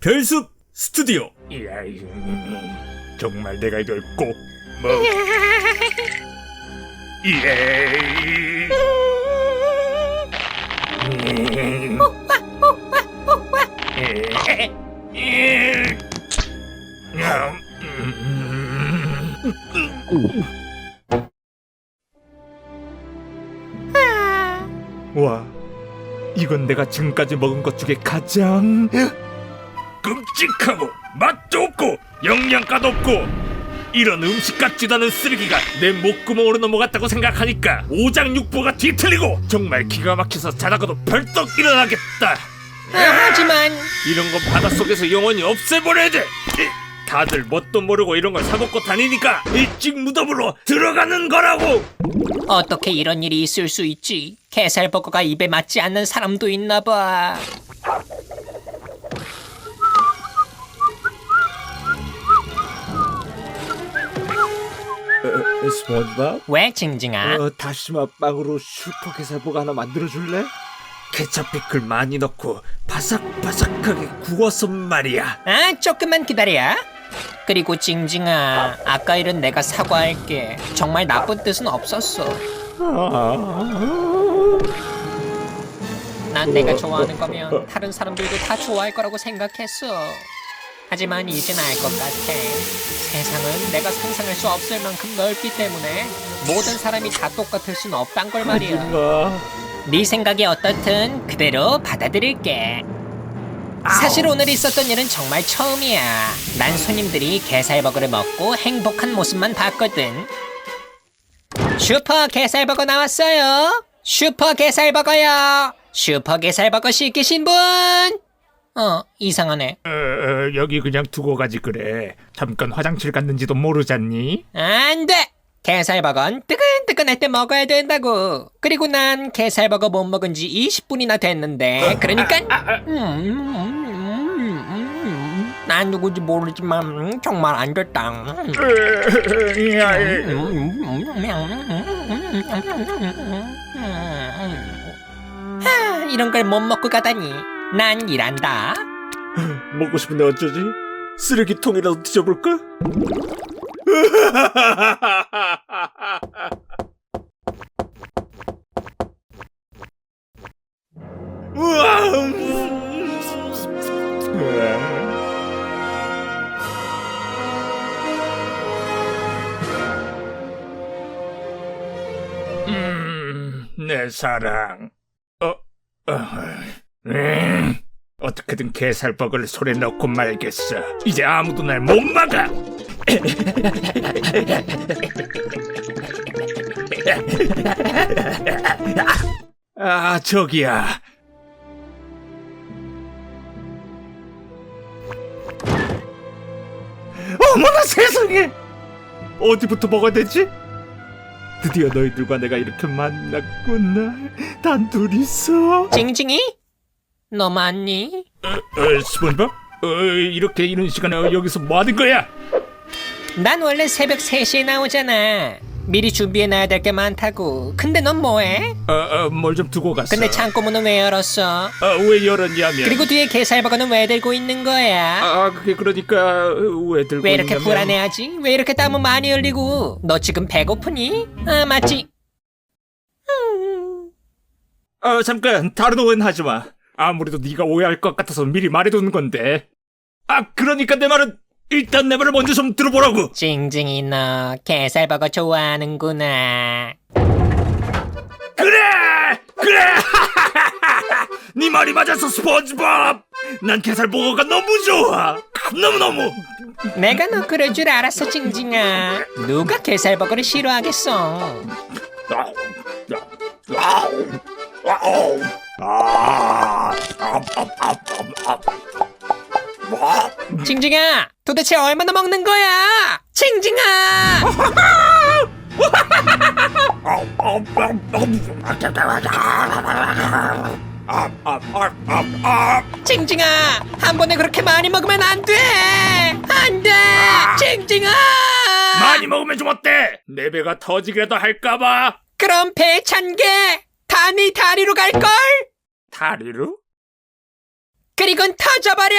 별숲 스튜디오 이야, 이, 정말 내가 이걸 꼭 먹. 예. 와, 이건 내가 지금까지 먹은 것 중에 가장 끔찍하고 맛도 없고 영양가도 없고 이런 음식 같지도 않은 쓰레기가 내 목구멍으로 넘어갔다고 생각하니까 오장육부가 뒤틀리고 정말 기가 막혀서 자다가도 벌떡 일어나겠다 아, 하지만 이런 건 바닷속에서 영원히 없애버려야 돼 이, 다들 뭣도 모르고 이런 걸 사먹고 다니니까 일찍 무덤으로 들어가는 거라고 어떻게 이런 일이 있을 수 있지? 게살버거가 입에 맞지 않는 사람도 있나 봐. 스폰지밥 왜 징징아? 어, 다시마 빵으로 슈퍼 게살버거 하나 만들어줄래? 케찹 피클 많이 넣고 바삭바삭하게 구워서 말이야 아, 조금만 기다려. 그리고 징징아, 아까 일은 내가 사과할게. 정말 나쁜 뜻은 없었어. 난 내가 좋아하는 거면 다른 사람들도 다 좋아할 거라고 생각했어. 하지만 이젠 알 것 같아. 세상은 내가 상상할 수 없을 만큼 넓기 때문에 모든 사람이 다 똑같을 순 없단 걸 말이야. 네 생각이 어떻든 그대로 받아들일게. 사실 오늘 있었던 일은 정말 처음이야. 난 손님들이 게살버거를 먹고 행복한 모습만 봤거든. 슈퍼 게살버거 나왔어요. 슈퍼 게살버거요. 슈퍼 게살버거 시키신 분? 어, 이상하네. 어, 어, 여기 그냥 두고 가지 그래 잠깐 화장실 갔는지도 모르잖니 안 돼! 게살버거는 뜨끈뜨끈할 때 먹어야 된다고. 그리고 난 게살버거 못 먹은 지 20분이나 됐는데, 그러니까, 음, 음, 음, 음, 난 누구지 모르지만, 음, 정말 안 됐다. 음, 야, 하, 이런 걸 못 먹고 가다니. 난 일한다. 먹고 싶은데 어쩌지? 쓰레기통이라도 뒤져볼까? 우와! 음, 내 사랑. 어, 어, 음, 어떻게든 게살버거를 손에 넣고 말겠어. 이제 아무도 날 못 막아. 아, 저기야. 어머나 세상에! 어디부터 먹어야 되지? 드디어 너희들과 내가 이렇게 만났구나. 단 둘이서. 징징이? 너 맞니? 어, 스폰지밥? 어, 이렇게 이런 시간에 여기서 뭐 하는 거야? 난 원래 새벽 3시에 나오잖아. 미리 준비해놔야 될 게 많다고. 근데 넌 뭐해? 어, 어, 뭘 좀 두고 갔어. 근데 창고 문은 왜 열었어? 어, 왜 열었냐면. 그리고 뒤에 게살버거는 왜 들고 있는 거야? 아, 그게 그러니까 어, 왜 들고 왜 이렇게 있냐면- 불안해하지? 왜 이렇게 땀은 많이 흘리고? 너 지금 배고프니? 아 맞지? 어, 잠깐 다른 오해는 하지 마. 아무래도 네가 오해할 것 같아서 미리 말해두는 건데. 아, 그러니까 내 말은 일단 내 말을 먼저 좀 들어보라고. 징징이 너 게살버거 좋아하는구나. 그래! 그래! 네 말이 맞았어, 스폰지밥! 난 게살버거가 너무 좋아! 너무 너무! 내가 너 그럴 줄 알았어 징징아. 누가 게살버거를 싫어하겠어? 징징아, 도대체 얼마나 먹는 거야? 징징아! 징징아, 한 번에 그렇게 많이 먹으면 안 돼! 안 돼! 징징아! 많이 먹으면 좀 어때? 내 배가 터지기라도 할까봐? 그럼 배찬게 다니 다리로 갈걸? 다리로? 그리곤 터져버려!